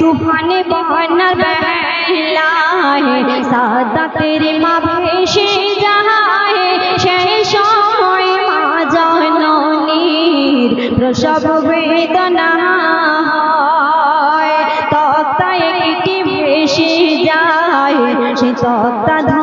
तूफान बहन रहला है सादा तेरे माँ भेषे जाए সেই সময় মা জননীর প্রসব বেদনা হয়। তক্তায় একটি ভেসে যায়, সে তক্তা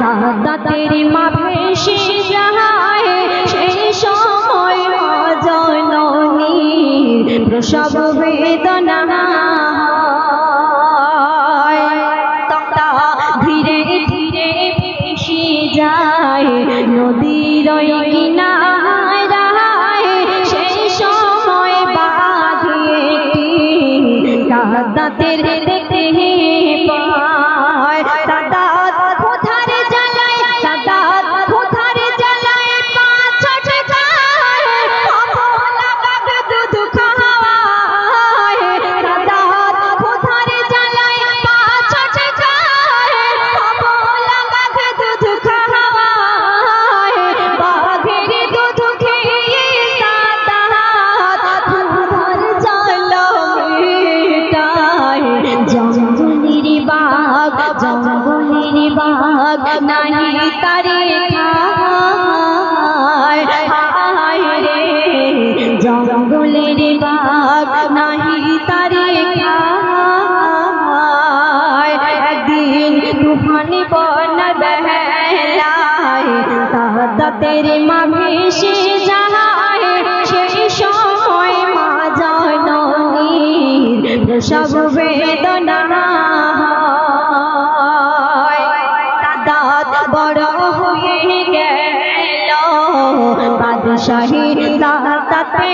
দাদা তেরি মা ভেসে যাহায় সেই সময় জননী প্রসব বেদনা ধীরে ধীরে ভেসে যায়, নদীর नहीं तारे हाय रे জঙ্গলের বাঘ নাহি তারে একদিন তুফানি বন বহলায় তাহতা তেরে যায়। সেই সময় মা জাননীর সব বড় হয়ে গেল। বাদশাহী দাতাতে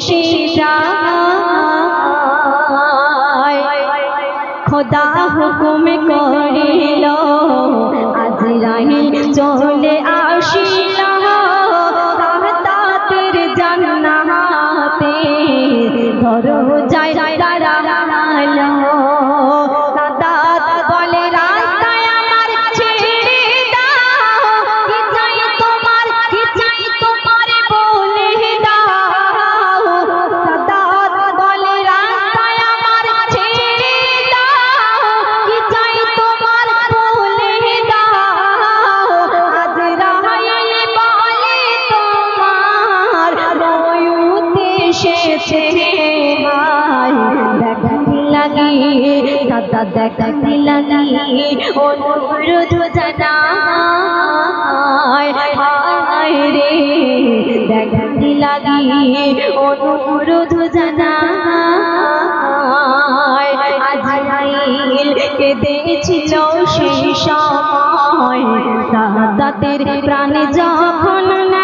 সে খোদা হুকুম করিল রাহি চলে আ কাদাতে অনুরোধ জানায় রে দেখাতে অনুরোধ জানায় আজরাইল কেঁদেছিল সেই সময়। যখন না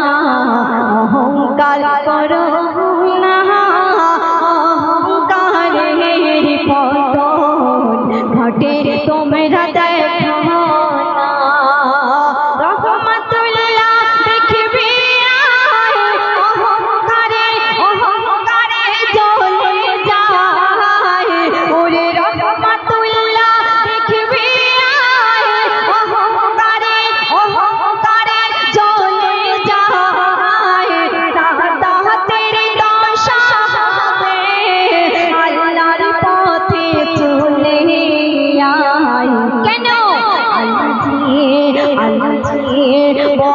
இருடா